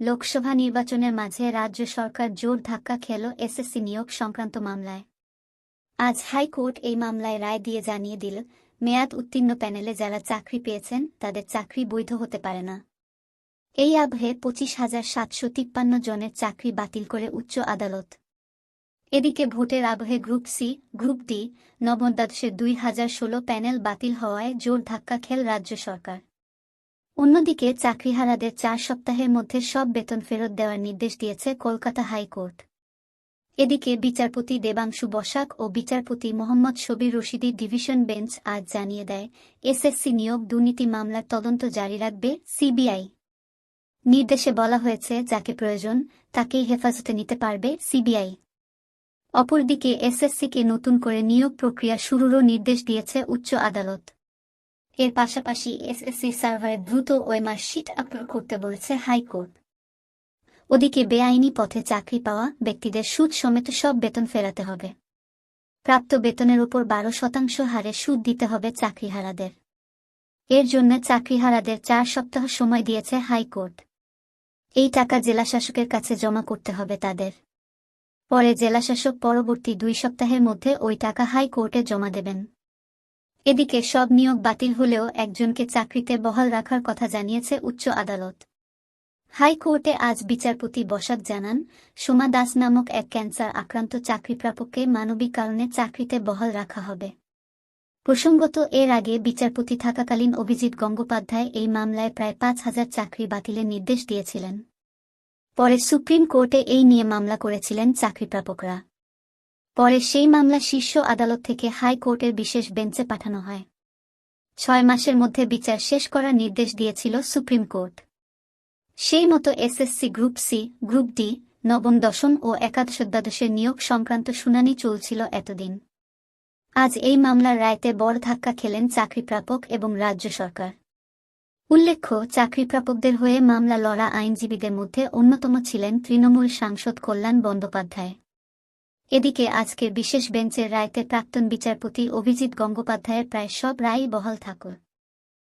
লোকসভা নির্বাচনের মাঝে রাজ্য সরকার জোর ধাক্কা খেল এসএসসি নিয়োগ সংক্রান্ত মামলায়। আজ হাইকোর্ট এই মামলায় রায় দিয়ে জানিয়ে দিল, মেয়াদ উত্তীর্ণ প্যানেলে যারা চাকরি পেয়েছেন, তাদের চাকরি বৈধ হতে পারে না। এই আবহে পঁচিশ হাজার সাতশো তিপ্পান্ন জনের চাকরি বাতিল করে উচ্চ আদালত। এদিকে ভোটের আবহে গ্রুপ সি, গ্রুপ ডি, নবম দ্বাদশের দুই হাজার ষোলো প্যানেল বাতিল হওয়ায় জোর ধাক্কা খেল রাজ্য সরকার। অন্যদিকে চাকরিহারাদের চার সপ্তাহের মধ্যে সব বেতন ফেরত দেওয়ার নির্দেশ দিয়েছে কলকাতা হাইকোর্ট। এদিকে বিচারপতি দেবাংশু বসাক ও বিচারপতি মোহাম্মদ শবির রশিদি ডিভিশন বেঞ্চ আজ জানিয়ে দেয়, এসএসসি নিয়োগ দুর্নীতি মামলার তদন্ত জারি রাখবে সিবিআই। নির্দেশে বলা হয়েছে, যাকে প্রয়োজন তাকেই হেফাজতে নিতে পারবে সিবিআই। অপরদিকে এসএসসিকে নতুন করে নিয়োগ প্রক্রিয়া শুরুরও নির্দেশ দিয়েছে উচ্চ আদালত। এর পাশাপাশি এসএসসি সার্ভারে দ্রুত ওয়েমার শিট আপলোড করতে বলেছে হাইকোর্ট। ওদিকে বেআইনি পথে চাকরি পাওয়া ব্যক্তিদের সুদ সমেত সব বেতন ফেরাতে হবে। প্রাপ্ত বেতনের উপর বারো শতাংশ হারে সুদ দিতে হবে চাকরিহারাদের। এর জন্য চাকরিহারাদের চার সপ্তাহ সময় দিয়েছে হাইকোর্ট। এই টাকা জেলাশাসকের কাছে জমা করতে হবে তাদের। পরে জেলাশাসক পরবর্তী দুই সপ্তাহের মধ্যে ওই টাকা হাইকোর্টে জমা দেবেন। এদিকে সব নিয়োগ বাতিল হলেও একজনকে চাকরিতে বহাল রাখার কথা জানিয়েছে উচ্চ আদালত। হাইকোর্টে আজ বিচারপতি বসাক জানান, সোমা দাস নামক এক ক্যান্সার আক্রান্ত চাকরিপ্রাপককে মানবিক কারণে চাকরিতে বহাল রাখা হবে। প্রসঙ্গত, এর আগে বিচারপতি থাকাকালীন অভিজিৎ গঙ্গোপাধ্যায় এই মামলায় প্রায় পাঁচ হাজার চাকরি বাতিলের নির্দেশ দিয়েছিলেন। পরে সুপ্রিম কোর্টে এই নিয়ে মামলা করেছিলেন চাকরিপ্রাপকরা। পরে সেই মামলা শীর্ষ আদালত থেকে হাইকোর্টের বিশেষ বেঞ্চে পাঠানো হয়। ছয় মাসের মধ্যে বিচার শেষ করার নির্দেশ দিয়েছিল সুপ্রিম কোর্ট। সেই মতো SSC group C, group D, নবম, দশম ও একাদশ দ্বাদশের নিয়োগ সংক্রান্ত শুনানি চলছিল এতদিন। আজ এই মামলার রায়তে বড় ধাক্কা খেলেন চাকরিপ্রাপক এবং রাজ্য সরকার। উল্লেখ্য, চাকরিপ্রাপকদের হয়ে মামলা লড়া আইনজীবীদের মধ্যে অন্যতম ছিলেন তৃণমূল সাংসদ কল্যাণ বন্দ্যোপাধ্যায়। এদিকে আজকের বিশেষ বেঞ্চের রায়তে প্রাক্তন বিচারপতি অভিজিৎ গঙ্গোপাধ্যায়ের প্রায় সব রায়ই বহাল থাকুক